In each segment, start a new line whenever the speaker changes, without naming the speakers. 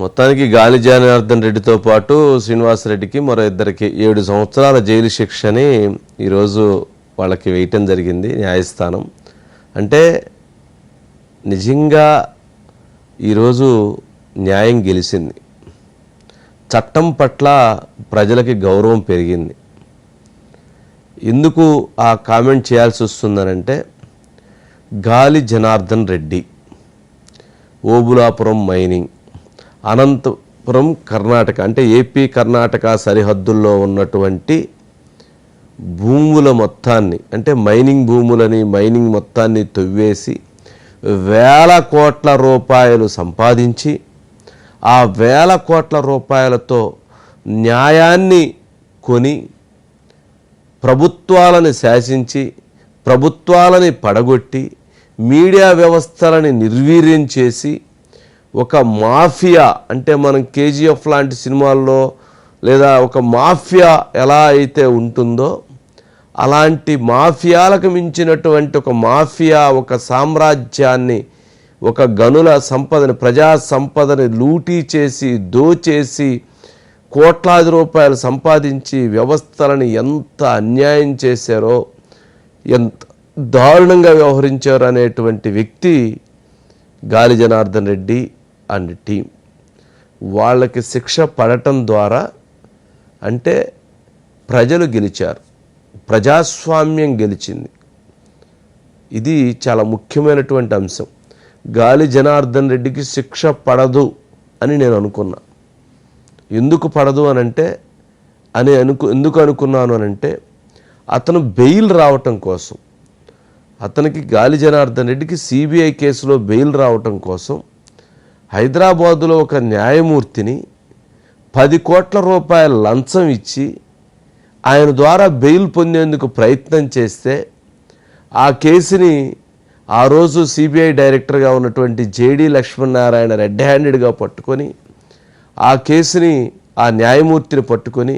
మొత్తానికి గాలి జనార్దన్ రెడ్డితో పాటు శ్రీనివాసరెడ్డికి మరో ఇద్దరికి ఏడు సంవత్సరాల జైలు శిక్షని ఈరోజు వాళ్ళకి వేయటం జరిగింది న్యాయస్థానం. అంటే నిజంగా ఈరోజు న్యాయం గెలిచింది. చట్టం పట్ల ప్రజలకి గౌరవం పెరిగింది. ఎందుకు ఆ కామెంట్ చేయాల్సి వస్తుందనంటే గాలి జనార్దన్ రెడ్డి ఓబులాపురం మైనింగ్. అనంతపురం కర్ణాటక అంటే ఏపీ కర్ణాటక సరిహద్దుల్లో ఉన్నటువంటి భూముల మొత్తాన్ని అంటే మైనింగ్ భూములని మైనింగ్ మొత్తాన్ని తొవ్వేసి వేల కోట్ల రూపాయలు సంపాదించి ఆ వేల కోట్ల రూపాయలతో న్యాయాన్ని కొని ప్రభుత్వాలని శాసించి ప్రభుత్వాలని పడగొట్టి మీడియా వ్యవస్థలని నిర్వీర్యం చేసి ఒక మాఫియా అంటే మనం కేజీఎఫ్ లాంటి సినిమాల్లో లేదా ఒక మాఫియా ఎలా అయితే ఉంటుందో అలాంటి మాఫియాలకు మించినటువంటి ఒక మాఫియా ఒక సామ్రాజ్యాన్ని ఒక గనుల సంపదని ప్రజా సంపదని లూటీ చేసి దోచేసి కోట్లాది రూపాయలు సంపాదించి వ్యవస్థలని ఎంత అన్యాయం చేశారో ఎంత దారుణంగా వ్యవహరించారు అనేటువంటి వ్యక్తి గాలి జనార్దన్ రెడ్డి అండ్ టీం వాళ్ళకి శిక్ష పడటం ద్వారా అంటే ప్రజలు గెలిచారు. ప్రజాస్వామ్యం గెలిచింది. ఇది చాలా ముఖ్యమైనటువంటి అంశం. గాలి జనార్దన్ రెడ్డికి శిక్ష పడదు అని నేను అనుకున్నా. ఎందుకు పడదు అని అంటే అని అనుకు ఎందుకు అనుకున్నాను అని అంటే అతను బెయిల్ రావటం కోసం. అతనికి గాలి జనార్దన్ రెడ్డికి సిబిఐ కేసులో బెయిల్ రావటం కోసం హైదరాబాదులో ఒక న్యాయమూర్తిని పది కోట్ల రూపాయల లంచం ఇచ్చి ఆయన ద్వారా బెయిల్ పొందేందుకు ప్రయత్నం చేస్తే ఆ కేసుని ఆ రోజు సిబిఐ డైరెక్టర్గా ఉన్నటువంటి జేడి లక్ష్మీనారాయణ రెడ్ హ్యాండెడ్గా పట్టుకొని ఆ కేసుని ఆ న్యాయమూర్తిని పట్టుకొని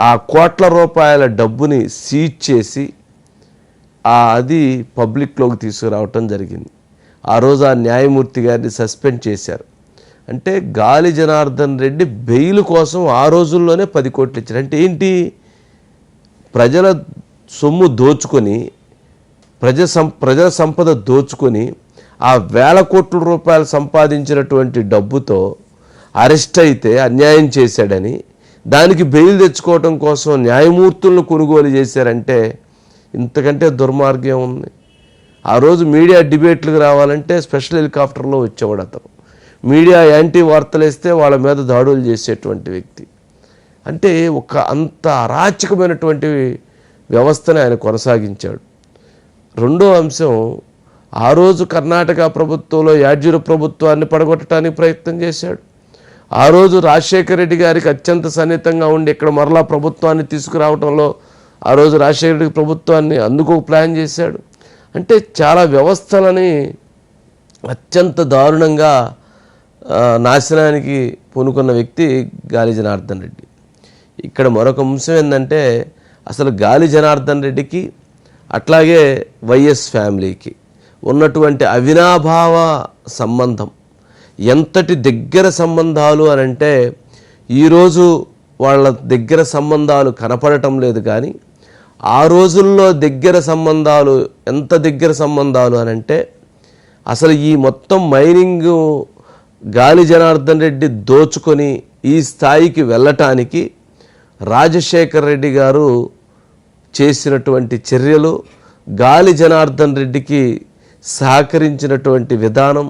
ఆ కోట్ల రూపాయల డబ్బుని సీజ్ చేసి అది పబ్లిక్లోకి తీసుకురావటం జరిగింది. ఆ రోజు ఆ న్యాయమూర్తి గారిని సస్పెండ్ చేశారు. అంటే గాలి జనార్దన్ రెడ్డి బెయిల్ కోసం ఆ రోజుల్లోనే పది కోట్లు ఇచ్చారు. అంటే ఏంటి? ప్రజల సొమ్ము దోచుకొని ప్రజ సం ప్రజల సంపద దోచుకొని ఆ వేల కోట్ల రూపాయలు సంపాదించినటువంటి డబ్బుతో అరెస్ట్ అయితే అన్యాయం చేశాడని దానికి బెయిల్ తెచ్చుకోవటం కోసం న్యాయమూర్తులను కొనుగోలు చేశారంటే ఇంతకంటే దుర్మార్గం ఉంది ఆ రోజు మీడియా డిబేట్లకు రావాలంటే స్పెషల్ హెలికాప్టర్లో వచ్చేవాడు అతను. మీడియా యాంటీ వార్తలు వేస్తే వాళ్ళ మీద దాడులు చేసేటువంటి వ్యక్తి. అంటే ఒక అంత అరాచకమైనటువంటి వ్యవస్థను ఆయన కొనసాగించాడు. రెండో అంశం ఆ రోజు కర్ణాటక ప్రభుత్వంలో యాడ్యూర ప్రభుత్వాన్ని పడగొట్టడానికి ప్రయత్నం చేశాడు. ఆ రోజు రాజశేఖర రెడ్డి గారికి అత్యంత సన్నిహితంగా ఉండి ఇక్కడ మరలా ప్రభుత్వాన్ని తీసుకురావడంలో ఆ రోజు రాజశేఖర రెడ్డి ప్రభుత్వాన్ని అందుకు ప్లాన్ చేశాడు. అంటే చాలా వ్యవస్థలని అత్యంత దారుణంగా నాశనానికి పూనుకున్న వ్యక్తి గాలి జనార్దన్ రెడ్డి. ఇక్కడ మరొక అంశం ఏంటంటే అసలు గాలి జనార్దన్ రెడ్డికి అట్లాగే వైఎస్ ఫ్యామిలీకి ఉన్నటువంటి అవినాభావ సంబంధం ఎంతటి దగ్గర సంబంధాలు అని అంటే ఈరోజు వాళ్ళ దగ్గర సంబంధాలు కనపడటం లేదు కానీ ఆ రోజుల్లో దగ్గర సంబంధాలు ఎంత దగ్గర సంబంధాలు అని అంటే అసలు ఈ మొత్తం మైనింగ్ గాలి జనార్దన్ రెడ్డి దోచుకొని ఈ స్థాయికి వెళ్ళటానికి రాజశేఖర్ రెడ్డి గారు చేసినటువంటి చర్యలు గాలి జనార్దన్ రెడ్డికి సహకరించినటువంటి విధానం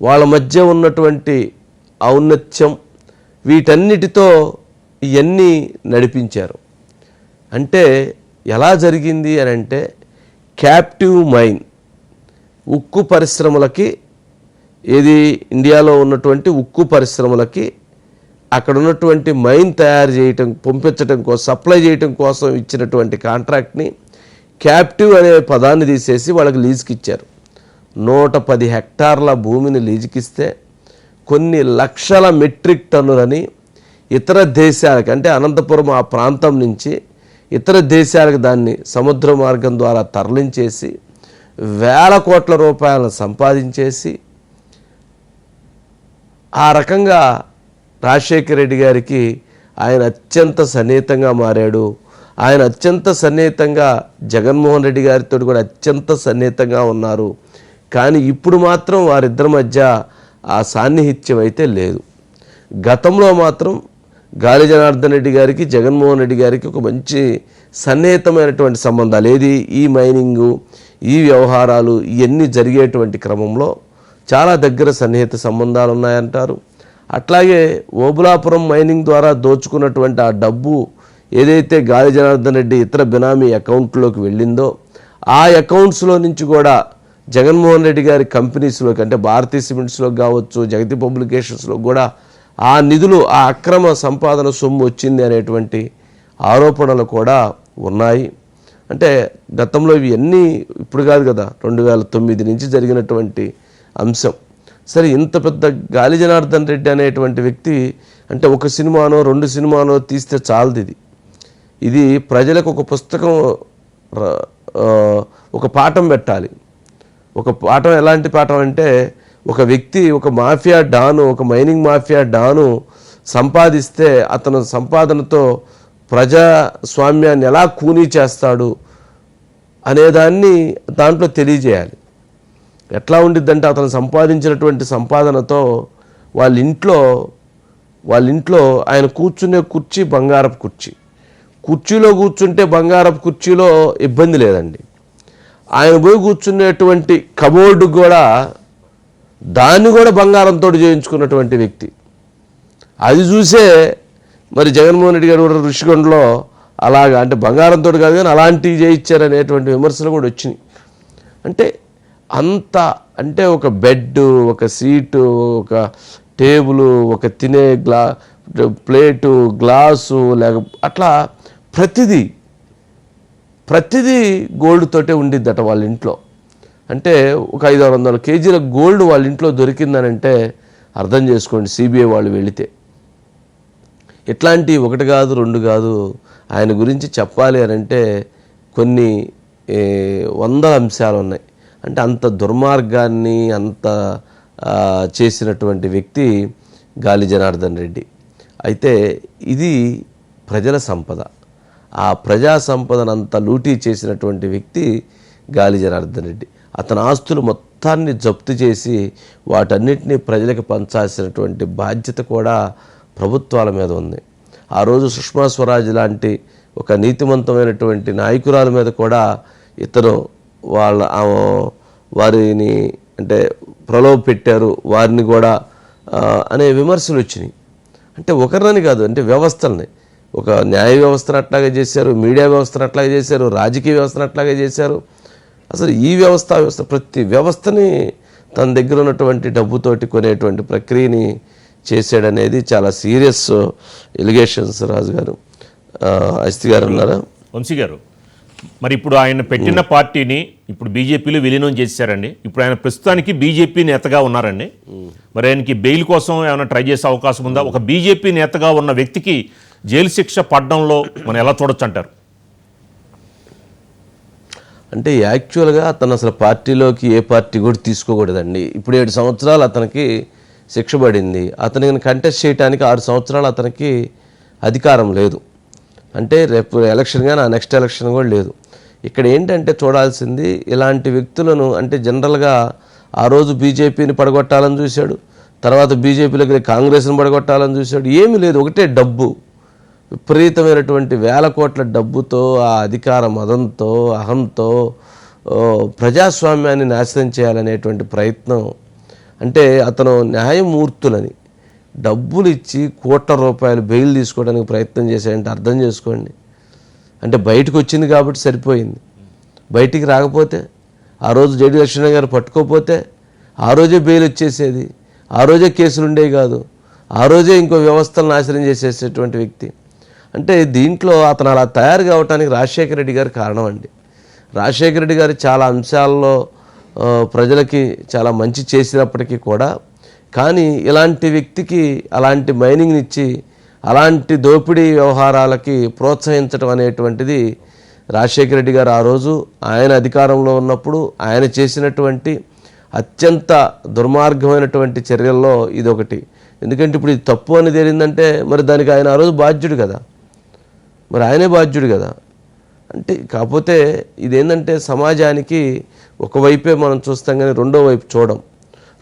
వాళ్ళ మధ్య ఉన్నటువంటి ఔన్నత్యం వీటన్నిటితో ఇవన్నీ నడిపించారు. అంటే ఎలా జరిగింది అని అంటే క్యాప్టివ్ మైన్ ఉక్కు పరిశ్రమలకి ఏది ఇండియాలో ఉన్నటువంటి ఉక్కు పరిశ్రమలకి అక్కడ ఉన్నటువంటి మైన్ తయారు చేయటం పంపించడం కోసం సప్లై చేయటం కోసం ఇచ్చినటువంటి కాంట్రాక్ట్ని క్యాప్టివ్ అనే పదాన్ని తీసేసి వాళ్ళకి లీజుకి ఇచ్చారు నూట పది హెక్టార్ల భూమిని లీజుకిస్తే కొన్ని లక్షల మెట్రిక్ టన్నులని ఇతర దేశాలకు అంటే అనంతపురం ఆ ప్రాంతం నుంచి ఇతర దేశాలకు దాన్ని సముద్ర మార్గం ద్వారా తరలించేసి వేల కోట్ల రూపాయలను సంపాదించేసి ఆ రకంగా రాజశేఖర రెడ్డి గారికి ఆయన అత్యంత సన్నిహితంగా మారాడు. ఆయన అత్యంత సన్నిహితంగా జగన్మోహన్ రెడ్డి గారితో కూడా అత్యంత సన్నిహితంగా ఉన్నారు. కానీ ఇప్పుడు మాత్రం వారిద్దరి మధ్య ఆ సాన్నిహిత్యం అయితే లేదు. గతంలో మాత్రం గాలి జనార్దన్ రెడ్డి గారికి జగన్మోహన్ రెడ్డి గారికి ఒక మంచి సన్నిహితమైనటువంటి సంబంధాలు. ఏది? ఈ మైనింగు ఈ వ్యవహారాలు ఇవన్నీ జరిగేటువంటి క్రమంలో చాలా దగ్గర సన్నిహిత సంబంధాలు ఉన్నాయంటారు. అట్లాగే ఓబులాపురం మైనింగ్ ద్వారా దోచుకున్నటువంటి ఆ డబ్బు ఏదైతే గాలి జనార్దన్ రెడ్డి ఇతర బినామీ అకౌంట్లోకి వెళ్ళిందో ఆ అకౌంట్స్లో నుంచి కూడా జగన్మోహన్ రెడ్డి గారి కంపెనీస్లోకి అంటే భారతీయ సిమెంట్స్లోకి కావచ్చు జగతి పబ్లికేషన్స్లో కూడా ఆ నిధులు ఆ అక్రమ సంపాదన సొమ్ము వచ్చింది అనేటువంటి ఆరోపణలు కూడా ఉన్నాయి. అంటే గతంలో ఇవి అన్నీ ఇప్పుడు కాదు కదా రెండు వేల తొమ్మిది నుంచి జరిగినటువంటి అంశం. సరే ఇంత పెద్ద గాలి జనార్దన్ రెడ్డి అనేటువంటి వ్యక్తి అంటే ఒక సినిమానో రెండు సినిమానో తీస్తే చాలదు ఇది. ఇది ప్రజలకు ఒక పుస్తకం ఒక పాఠం పెట్టాలి. ఒక పాఠం ఎలాంటి పాఠం అంటే ఒక వ్యక్తి ఒక మాఫియా డాను ఒక మైనింగ్ మాఫియా డాను సంపాదిస్తే అతను సంపాదనతో ప్రజాస్వామ్యాన్ని ఎలా కూనీ చేస్తాడు అనేదాన్ని దాంట్లో తెలియజేయాలి. ఎట్లా ఉండిద్దంటే అతను సంపాదించినటువంటి సంపాదనతో వాళ్ళ ఇంట్లో వాళ్ళ ఇంట్లో ఆయన కూర్చునే కుర్చీ బంగారపు కుర్చీ. కుర్చీలో కూర్చుంటే బంగారపు కుర్చీలో ఇబ్బంది లేదండి. ఆయన పోయి కూర్చునేటువంటి కబోర్డు కూడా దాన్ని కూడా బంగారంతో చేయించుకున్నటువంటి వ్యక్తి. అది చూసే మరి జగన్మోహన్ రెడ్డి గారు కూడా ఋషికొండలో అలాగా అంటే బంగారంతో కాదు కానీ అలాంటివి చేయించారనేటువంటి విమర్శలు కూడా వచ్చినాయి. అంటే అంత అంటే ఒక బెడ్ ఒక సీటు ఒక టేబుల్ ఒక తినే గ్లా ప్లేటు గ్లాసు లేక అట్లా ప్రతిదీ ప్రతిదీ గోల్డ్ తోటే ఉండిద్దట వాళ్ళ ఇంట్లో. అంటే ఒక ఐదు ఆరు వందల కేజీల గోల్డ్ వాళ్ళ ఇంట్లో దొరికిందనంటే అర్థం చేసుకోండి సిబిఐ వాళ్ళు వెళితే. ఇట్లాంటి ఒకటి కాదు రెండు కాదు ఆయన గురించి చెప్పాలి అని అంటే కొన్ని వందల అంశాలు ఉన్నాయి. అంటే అంత దుర్మార్గాన్ని అంత చేసినటువంటి వ్యక్తి గాలి జనార్దన్ రెడ్డి. అయితే ఇది ప్రజల సంపద. ఆ ప్రజా సంపదనంతా లూటీ చేసినటువంటి వ్యక్తి గాలి జనార్దన్ రెడ్డి. అతని ఆస్తులు మొత్తాన్ని జప్తు చేసి వాటన్నిటినీ ప్రజలకు పంచాల్సినటువంటి బాధ్యత కూడా ప్రభుత్వాల మీద ఉంది. ఆ రోజు సుష్మా స్వరాజ్ లాంటి ఒక నీతివంతమైనటువంటి నాయకురాల మీద కూడా ఇతను వాళ్ళ వారిని అంటే ప్రలోభ పెట్టారు. వారిని కూడా అనే విమర్శలు వచ్చినాయి. అంటే ఒకరిని కాదు అంటే వ్యవస్థల్ని. ఒక న్యాయ వ్యవస్థను అట్లాగే చేశారు మీడియా వ్యవస్థను అట్లాగే చేశారు రాజకీయ వ్యవస్థను అట్లాగే చేశారు. అసలు ఈ వ్యవస్థ వ్యవస్థ ప్రతి వ్యవస్థని తన దగ్గర ఉన్నటువంటి డబ్బుతోటి కొనేటువంటి ప్రక్రియని చేశాడనేది చాలా సీరియస్ ఎలిగేషన్స్ రాజు గారు అస్తి గారు అన్నారా?
వంశీ గారు మరి ఇప్పుడు ఆయన పెట్టిన పార్టీని ఇప్పుడు బీజేపీలో విలీనం చేశారండి. ఇప్పుడు ఆయన ప్రస్తుతానికి బీజేపీ నేతగా ఉన్నారండి. మరి ఆయనకి బెయిల్ కోసం ఏమైనా ట్రై చేసే అవకాశం ఉందా? ఒక బీజేపీ నేతగా ఉన్న వ్యక్తికి జైలు శిక్ష పడడంలో మనం ఎలా చూడొచ్చు అంటారు?
అంటే యాక్చువల్గా అతను అసలు పార్టీలోకి ఏ పార్టీ కూడా తీసుకోకూడదండి. ఇప్పుడు ఏడు సంవత్సరాలు అతనికి శిక్ష పడింది. అతనిని కంటెస్ట్ చేయడానికి ఆరు సంవత్సరాలు అతనికి అధికారం లేదు. అంటే రేపు ఎలక్షన్ కానీ ఆ నెక్స్ట్ ఎలక్షన్ కూడా లేదు. ఇక్కడ ఏంటంటే చూడాల్సింది ఇలాంటి వ్యక్తులను అంటే జనరల్గా ఆ రోజు బీజేపీని పడగొట్టాలని చూశాడు. తర్వాత బీజేపీలోకి కాంగ్రెస్ని పడగొట్టాలని చూశాడు. ఏమీ లేదు. ఒకటే డబ్బు. విపరీతమైనటువంటి వేల కోట్ల డబ్బుతో ఆ అధికార మదంతో అహంతో ప్రజాస్వామ్యాన్ని నాశనం చేయాలనేటువంటి ప్రయత్నం. అంటే అతను న్యాయమూర్తులని డబ్బులు ఇచ్చి కోట్ల రూపాయలు బెయిల్ తీసుకోవడానికి ప్రయత్నం చేశాడంటే అర్థం చేసుకోండి. అంటే బయటకు వచ్చింది కాబట్టి సరిపోయింది. బయటికి రాకపోతే ఆ రోజు జేడి లక్ష్మణ గారు పట్టుకోపోతే ఆ రోజే బెయిల్ వచ్చేసేది. ఆ రోజే కేసులు ఉండేవి కాదు. ఆ రోజే ఇంకో వ్యవస్థలను నాశనం చేసేసేటువంటి వ్యక్తి. అంటే దీంట్లో అతను అలా తయారు కావడానికి రాజశేఖర రెడ్డి గారు కారణం అండి. రాజశేఖర రెడ్డి గారు చాలా అంశాల్లో ప్రజలకి చాలా మంచి చేసినప్పటికీ కూడా కానీ ఇలాంటి వ్యక్తికి అలాంటి మైనింగ్ని ఇచ్చి అలాంటి దోపిడీ వ్యవహారాలకి ప్రోత్సహించడం అనేటువంటిది రాజశేఖర రెడ్డి గారు ఆ రోజు ఆయన అధికారంలో ఉన్నప్పుడు ఆయన చేసినటువంటి అత్యంత దుర్మార్గమైనటువంటి చర్యల్లో ఇదొకటి. ఎందుకంటే ఇప్పుడు ఇది తప్పు అని తేలిందంటే మరి దానికి ఆయన ఆ రోజు బాధ్యుడు కదా. మరి ఆయనే బాధ్యుడు కదా. అంటే కాకపోతే ఇదేంటంటే సమాజానికి ఒకవైపే మనం చూస్తాం కానీ రెండో వైపు చూడం.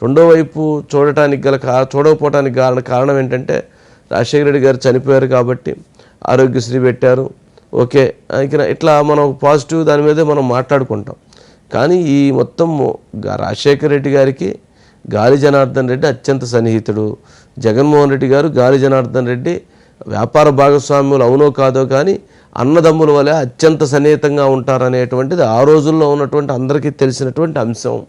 రెండో వైపు చూడటానికి గల కా చూడకపోవటానికి కారణ కారణం ఏంటంటే రాజశేఖర రెడ్డి గారు చనిపోయారు కాబట్టి ఆరోగ్యశ్రీ పెట్టారు. ఓకే. ఇక ఇట్లా మనం పాజిటివ్ దాని మీదే మనం మాట్లాడుకుంటాం. కానీ ఈ మొత్తం రాజశేఖర రెడ్డి గారికి గాలి జనార్దన్ రెడ్డి అత్యంత సన్నిహితుడు. జగన్మోహన్ రెడ్డి గారు గాలి జనార్దన్ రెడ్డి వ్యాపార భాగస్వాములు అవునో కాదో కానీ అన్నదమ్ముల వలె అత్యంత సన్నిహితంగా ఉంటారనేటువంటిది ఆ రోజుల్లో ఉన్నటువంటి అందరికీ తెలిసినటువంటి అంశం.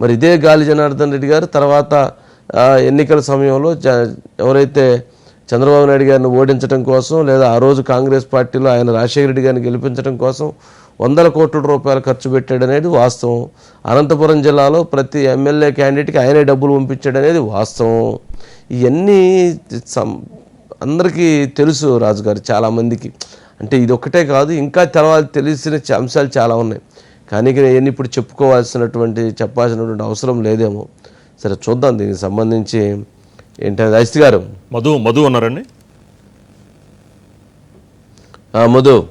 మరి ఇదే గాలి జనార్దన్ రెడ్డి గారు తర్వాత ఎన్నికల సమయంలో జ ఎవరైతే చంద్రబాబు నాయుడు గారిని ఓడించడం కోసం లేదా ఆ రోజు కాంగ్రెస్ పార్టీలో ఆయన రాజశేఖర రెడ్డి గారిని గెలిపించడం కోసం వందల కోట్ల రూపాయలు ఖర్చు పెట్టాడు అనేది వాస్తవం. అనంతపురం జిల్లాలో ప్రతి ఎమ్మెల్యే క్యాండిడేట్కి ఆయనే డబ్బులు పంపించాడు అనేది వాస్తవం. ఇవన్నీ సం- అందరికీ తెలుసు రాజుగారు చాలామందికి. అంటే ఇది ఒక్కటే కాదు ఇంకా తెలవాలి తెలిసిన అంశాలు చాలా ఉన్నాయి. కానీ ఇవన్నీ ఇప్పుడు చెప్పుకోవాల్సినటువంటి చెప్పాల్సినటువంటి అవసరం లేదేమో. సరే చూద్దాం దీనికి సంబంధించి ఏంటంటే రైస్ గారు.
మధు మధు ఉన్నారండి
ఆ, Madhu.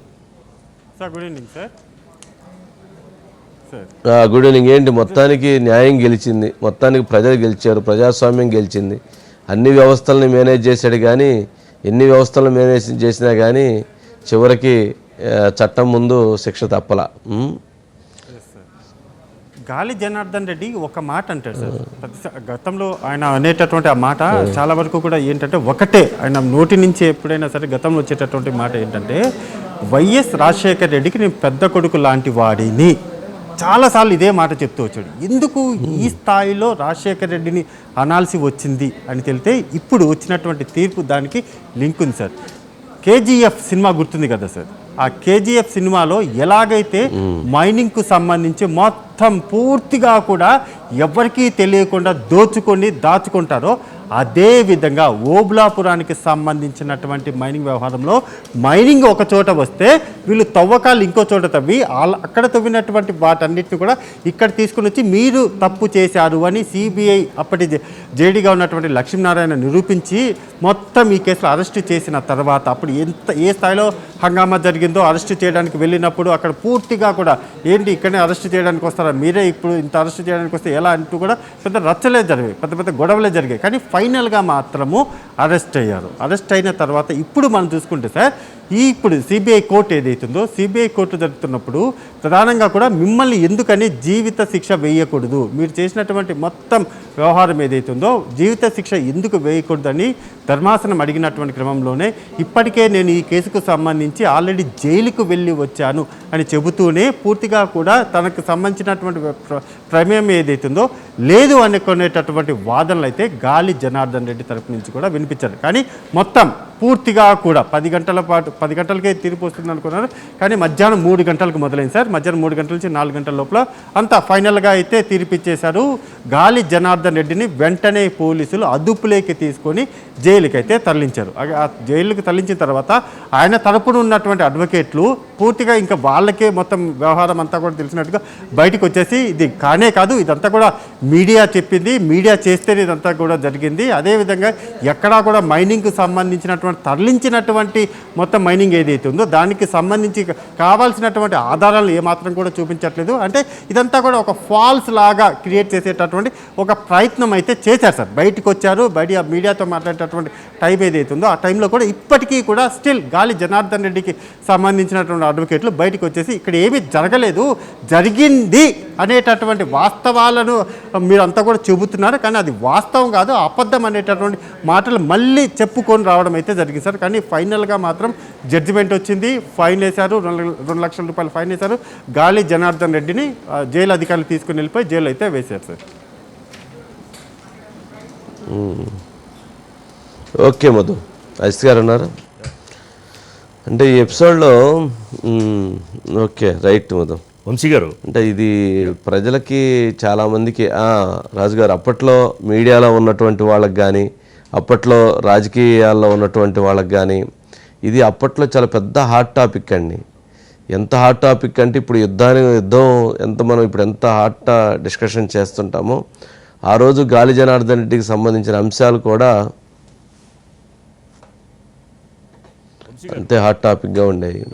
Sir good evening sir. Sir.
ఆ, గుడ్ ఈవినింగ్. ఏంటి మొత్తానికి న్యాయం గెలిచింది. మొత్తానికి ప్రజలు గెలిచారు ప్రజాస్వామ్యం గెలిచింది. అన్ని వ్యవస్థలను మేనేజ్ చేశాడు కానీ ఎన్ని వ్యవస్థలను మేనేజ్ చేసినా కానీ చివరికి చట్టం ముందు శిక్ష తప్పల?
గాలి జనార్దన్ రెడ్డి ఒక మాట అంటాడు సార్ గతంలో ఆయన అనేటటువంటి ఆ మాట చాలా వరకు కూడా ఏంటంటే ఒకటే ఆయన నోటి నుంచి ఎప్పుడైనా సరే గతంలో వచ్చేటటువంటి మాట ఏంటంటే వైఎస్ రాజశేఖర్ రెడ్డికి నేను పెద్ద కొడుకు లాంటి వాడిని. చాలాసార్లు ఇదే మాట చెప్తూ వచ్చాడు. ఎందుకు ఈ స్థాయిలో రాజశేఖర్ రెడ్డిని అనాల్సి వచ్చింది అని తెలితే ఇప్పుడు వచ్చినటువంటి తీర్పు దానికి లింక్ ఉంది సార్. కేజీఎఫ్ సినిమా గుర్తుంది కదా సార్. ఆ కేజీఎఫ్ సినిమాలో ఎలాగైతే మైనింగ్కు సంబంధించి మొత్తం పూర్తిగా కూడా ఎవరికీ తెలియకుండా దోచుకొని దాచుకుంటారో అదేవిధంగా ఓబ్లాపురానికి ఓబులాపురానికి సంబంధించినటువంటి మైనింగ్ వ్యవహారంలో మైనింగ్ ఒక చోట వస్తే వీళ్ళు తవ్వకాలు ఇంకో చోట తవ్వి అక్కడ తవ్వినటువంటి వాటన్నిటిని కూడా ఇక్కడ తీసుకుని వచ్చి మీరు తప్పు చేశారు అని సిబిఐ అప్పటి జేడీగా ఉన్నటువంటి లక్ష్మీనారాయణ నిరూపించి మొత్తం ఈ కేసులో అరెస్ట్ చేసిన తర్వాత అప్పుడు ఎంత ఏ స్థాయిలో హంగామా జరిగిందో అరెస్ట్ చేయడానికి వెళ్ళినప్పుడు అక్కడ పూర్తిగా కూడా ఏంటి ఇక్కడనే అరెస్ట్ చేయడానికి వస్తారా? మీరే ఇప్పుడు ఇంత అరెస్ట్ చేయడానికి వస్తే ఎలా అంటూ కూడా పెద్ద రచ్చలే జరిగాయి. పెద్ద పెద్ద గొడవలే జరిగాయి. కానీ ఫైనల్గా మాత్రము అరెస్ట్ అయ్యారు. అరెస్ట్ అయిన తర్వాత ఇప్పుడు మనం చూసుకుంటే సార్ ఈ ఇప్పుడు సిబిఐ కోర్టు ఏదైతుందో సిబిఐ కోర్టు జరుగుతున్నప్పుడు ప్రధానంగా కూడా మిమ్మల్ని ఎందుకని జీవిత శిక్ష వేయకూడదు? మీరు చేసినటువంటి మొత్తం వ్యవహారం ఏదైతుందో జీవిత శిక్ష ఎందుకు వేయకూడదని ధర్మాసనం అడిగినటువంటి క్రమంలోనే ఇప్పటికే నేను ఈ కేసుకు సంబంధించి ఆల్రెడీ జైలుకు వెళ్ళి వచ్చాను అని చెబుతూనే పూర్తిగా కూడా తనకు సంబంధించినటువంటి ప్ర- ప్రమేయం ఏదైతుందో లేదు అనుకునేటటువంటి వాదనలు అయితే గాలి జనార్దన్ రెడ్డి తరపు నుంచి కూడా వినిపించారు కానీ మొత్తం పూర్తిగా కూడా పది గంటల పాటు పది గంటలకే తీర్పు వస్తుంది అనుకున్నారు కానీ మధ్యాహ్నం మూడు గంటలకు మొదలైంది సార్. మధ్యాహ్నం మూడు గంటల నుంచి నాలుగు గంటల లోపల అంతా ఫైనల్గా అయితే తీర్పిచ్చేశారు. గాలి జనార్దన్ రెడ్డిని వెంటనే పోలీసులు అదుపులోకి తీసుకొని జైలుకి అయితే తరలించారు ఆ- జైలుకి తరలించిన తర్వాత ఆయన తరపున ఉన్నటువంటి అడ్వకేట్లు పూర్తిగా ఇంకా వాళ్ళకే మొత్తం వ్యవహారం అంతా కూడా తెలిసినట్టుగా బయటకు వచ్చేసి ఇది కానే కాదు ఇదంతా కూడా మీడియా చెప్పింది. మీడియా చేస్తేనే ఇదంతా కూడా జరిగింది. అదేవిధంగా ఎక్కడా కూడా మైనింగ్కి సంబంధించినటువంటి తరలించినటువంటి మొత్తం మైనింగ్ ఏదైతే ఉందో దానికి సంబంధించి కావాల్సినటువంటి ఆధారాలు ఏమాత్రం కూడా చూపించట్లేదు. అంటే ఇదంతా కూడా ఒక ఫాల్స్ లాగా క్రియేట్ చేసేటటువంటి ఒక ప్రయత్నం అయితే చేశారు సార్. బయటకు వచ్చారు బయట మీడియాతో మాట్లాడేటటువంటి టైం ఏదైతే ఉందో ఆ టైంలో కూడా ఇప్పటికీ కూడా స్టిల్ గాలి జనార్దన్ రెడ్డికి సంబంధించినటువంటి అడ్వకేట్లు బయటకు వచ్చేసి ఇక్కడ ఏమీ జరగలేదు జరిగింది అనేటటువంటి వాస్తవాలను మీరంతా కూడా చెబుతున్నారు. కానీ అది వాస్తవం కాదు అబద్ధం అనేటటువంటి మాటలు మళ్ళీ చెప్పుకొని రావడం అయితే జరిగింది సార్. కానీ ఫైనల్గా మాత్రం జడ్జిమెంట్ వచ్చింది ఫైన్ వేశారు రెండు రెండు లక్షల రూపాయలు ఫైన్ వేశారు. గాలి జనార్దన్ రెడ్డిని జైలు అధికారులు తీసుకుని వెళ్ళిపోయి జైలు అయితే వేశారు సార్.
ఓకే మధు ఐస్ గారు ఉన్నారు అంటే ఈ ఎపిసోడ్లో ఓకే రైట్ మధు.
వంశీ గారు.
అంటే ఇది ప్రజలకి చాలామందికి రాజుగారు అప్పట్లో మీడియాలో ఉన్నటువంటి వాళ్ళకి కానీ అప్పట్లో రాజకీయాల్లో ఉన్నటువంటి వాళ్ళకి కానీ ఇది అప్పట్లో చాలా పెద్ద హాట్ టాపిక్ అండి. ఎంత హాట్ టాపిక్ అంటే ఇప్పుడు యుద్ధాన్ని యుద్ధం ఎంత మనం ఇప్పుడు ఎంత హాట్ డిస్కషన్ చేస్తుంటామో ఆ రోజు గాలి జనార్దన్ రెడ్డికి సంబంధించిన అంశాలు కూడా అంతే హాట్ టాపిక్గా ఉండేవి